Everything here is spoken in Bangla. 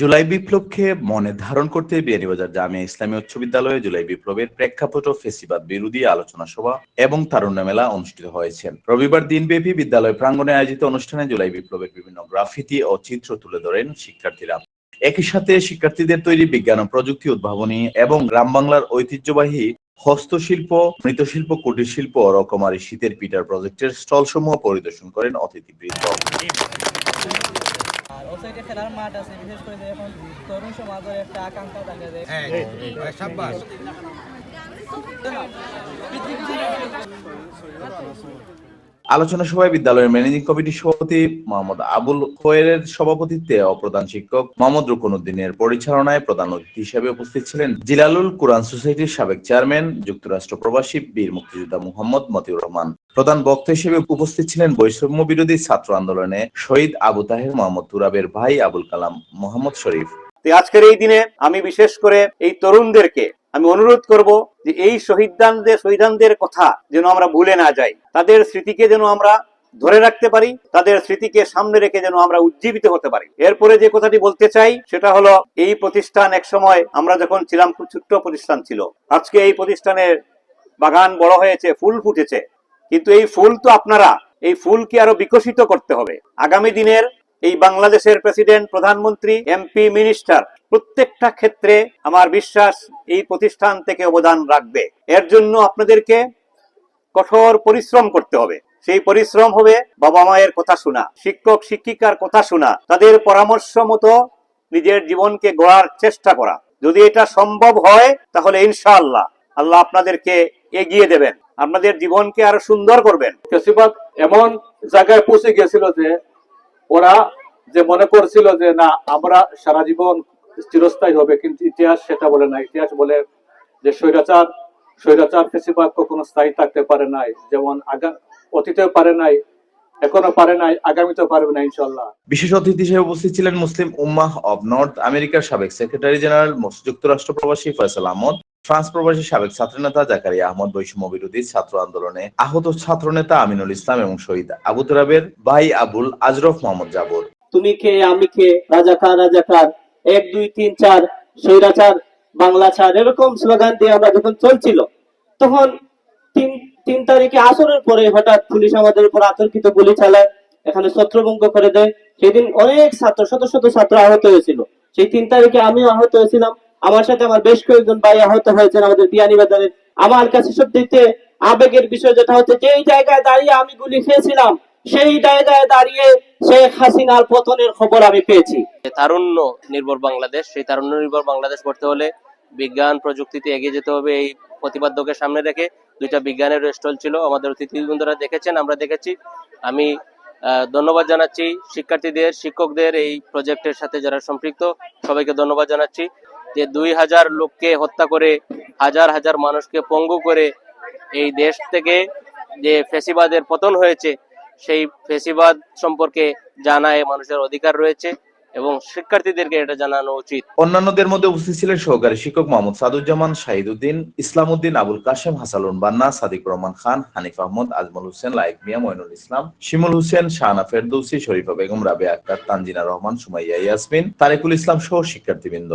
জুলাই বিপ্লবকে মনে ধারণ করতে বিয়ানীবাজার জামিয়া ইসলামী উচ্চ বিদ্যালয়ে জুলাই বিপ্লবের প্রেক্ষাপট ও ফেসিবাদ বিরোধী আলোচনা সভা এবং তারুণ্য মেলা অনুষ্ঠিত হয়েছে। রবিবার দিনব্যাপী বিদ্যালয় প্রাঙ্গণে আয়োজিত অনুষ্ঠানে জুলাই বিপ্লবের বিভিন্ন গ্রাফিতি ও চিত্র তুলে ধরেন শিক্ষার্থীরা। একই সাথে শিক্ষার্থীদের তৈরি বিজ্ঞান ও প্রযুক্তি উদ্ভাবনী এবং গ্রাম বাংলার ঐতিহ্যবাহী হস্তশিল্প, মৃৎশিল্প কুটির শিল্প রকমারি শীতের পিটার প্রজেক্টের স্টল সমূহ পরিদর্শন করেন অতিথিবৃন্দ। আর ও সাইডে খেলার মাঠ আছে বিশেষ করে যে এখন তরুণ সমাজের একটা আকাঙ্ক্ষা থাকে যে সাব্বাস। আলোচনা সভায় বিদ্যালয়ের ম্যানেজিং কমিটির সভাপতি মোহাম্মদ আবুল খোয়েরের সভাপতিত্বে ও প্রধান শিক্ষক মোহাম্মদ রুকনুদ্দিনের পরিচালনায় প্রধান অতিথি হিসেবে উপস্থিত ছিলেন জিলালুল কুরআন সোসাইটির সাবেক চেয়ারম্যান, যুক্তরাষ্ট্র প্রবাসী বীর মুক্তিযোদ্ধা মোহাম্মদ মতিউর রহমান। প্রধান বক্তা হিসেবে উপস্থিত ছিলেন বৈষম্য বিরোধী ছাত্র আন্দোলনে শহীদ আবু তাহের মোহাম্মদ তুরাবের ভাই আবুল কালাম মোহাম্মদ শরীফ। আজকের এই দিনে আমি বিশেষ করে এই তরুণদেরকে আমি অনুরোধ করব যে এই শহীদদানদের শহীদানদের কথা যেন আমরা ভুলে না যাই। তাদের স্মৃতিকে যেন আমরা ধরে রাখতে পারি, তাদের স্মৃতিকে সামনে রেখে যেন আমরা উজ্জীবিত হতে পারি। এরপরে যে কথাটি বলতে চাই, সেটা হলো, এই প্রতিষ্ঠান এক সময় আমরা যখন ছিলাম, খুব ছোট্ট প্রতিষ্ঠান ছিল। আজকে এই প্রতিষ্ঠানের বাগান বড় হয়েছে, ফুল ফুটেছে। কিন্তু এই ফুল তো আপনারা, এই ফুলকে আরও বিকশিত করতে হবে। আগামী দিনের এই বাংলাদেশের প্রেসিডেন্ট, প্রধানমন্ত্রী, এমপি, মিনিস্টার, প্রত্যেকটা ক্ষেত্রে আমার বিশ্বাস এই প্রতিষ্ঠান থেকে অবদান রাখবে। এর জন্য আপনাদেরকে কঠোর পরিশ্রম করতে হবে। সেই পরিশ্রম হবে বাবা মায়ের কথা শোনা, শিক্ষক, শিক্ষিকার কথা শোনা, তাদের পরামর্শ মতো নিজের জীবনকে গড়ার চেষ্টা করা। যদি এটা সম্ভব হয়, তাহলে ইনশাআল্লাহ আল্লাহ আপনাদেরকে এগিয়ে দেবেন। আপনাদের জীবনকে আরও সুন্দর করবেন। এমন জায়গায় পৌঁছে গিয়েছিল যে ওরা যে মনে করছিল যে না, আমরা সারা জীবন চিরস্থায়ী হবে, কিন্তু ইতিহাস সেটা বলে না। ইতিহাস বলে যে স্বৈরাচার স্বৈরাচার ফেসিবাদ কখনো স্থায়ী থাকতে পারে নাই, যেমন আগা, অতীতেও পারে নাই, এখনও পারে নাই, আগামীতেও পারবে না ইনশাল্লাহ বিশেষ অতিথি হিসেবে উপস্থিত ছিলেন মুসলিম উম্মাহ অব নর্থ আমেরিকার সাবেক সেক্রেটারি জেনারেল যুক্তরাষ্ট্র প্রবাসী ফয়সাল আহমদ ফ্রান্স প্রবাসী সাবেক ছাত্রনেতা আহমদ বৈষম্য বিরোধী ছাত্র আন্দোলনে আহত ছাত্রনেতা আমিনুল ইসলাম এবং শহীদ ভাই আবুল আজরফ মোহাম্মদ জাবর। তুমি কে, আমি কে এক, দুই, তিন, চার বাংলা এরকম স্লোগান দিয়ে আমরা যখন চলছিল, তখন তিন তিন তারিখে আসরের পরে হঠাৎ পুলিশ আমাদের উপর আতর্কিত গুলি চালায়, এখানে ছত্রভঙ্গ করে দেয়। সেদিন অনেক ছাত্র, শত শত ছাত্র আহত হয়েছিল। সেই তিন তারিখে আমিও আহত হয়েছিলাম। আমার সাথে আমার বেশ কয়েকজন ভাই আহত হয়েছেন আমাদের বিয়ানীবাজারে আমার কাছে সত্যিতে আবেগের বিষয় যেটা হচ্ছে, যেই জায়গায় দাঁড়িয়ে আমি গুলি খেয়েছিলাম, সেই জায়গায় দাঁড়িয়ে শেখ হাসিনার পতনের খবর আমি পেয়েছি। তারুণ্য নির্ভর বাংলাদেশ, সেই তারুণ্য নির্ভর বাংলাদেশ করতে হলে বিজ্ঞান, প্রযুক্তিতে এগিয়ে যেতে হবে। এই প্রতিপাদ্যকে সামনে রেখে দুইটা বিজ্ঞানের স্টল ছিল, আমাদের অতিথিবৃন্দরা দেখেছেন, আমরা দেখেছি। আমি ধন্যবাদ জানাচ্ছি শিক্ষার্থীদের, শিক্ষকদের এই প্রজেক্টের সাথে যারা সম্পৃক্ত, সবাইকে ধন্যবাদ জানাচ্ছি। যে দুই হাজার লোককে হত্যা করে, হাজার হাজার মানুষকে পঙ্গু করে এই দেশ থেকে যে ফেসিবাদের পতন হয়েছে, সেই ফেসিবাদ সম্পর্কে জানায় মানুষের অধিকার রয়েছে এবং শিক্ষার্থীদেরকে এটা জানানো উচিত। অন্যান্যদের মধ্যে উপস্থিত ছিলেন সহকারী শিক্ষক মোহাম্মদ সাদুজ্জামান, শাহিদুদ্দিন ইসলামউদ্দিন আবুল কাশেম হাসালুন বান্না, সাদিক রহমান খান, হানিফ আহমদ, আজমল হোসেন লাইক মিয়া, মইনুল ইসলাম, শিমুল হোসেন, শাহানা ফেরদৌসি, শরীফা বেগম রাবে আক্তার, তানজিনা রহমান, সুমাইয়া ইয়াসমিন, তারেকুল ইসলাম সহ শিক্ষার্থীবৃন্দ।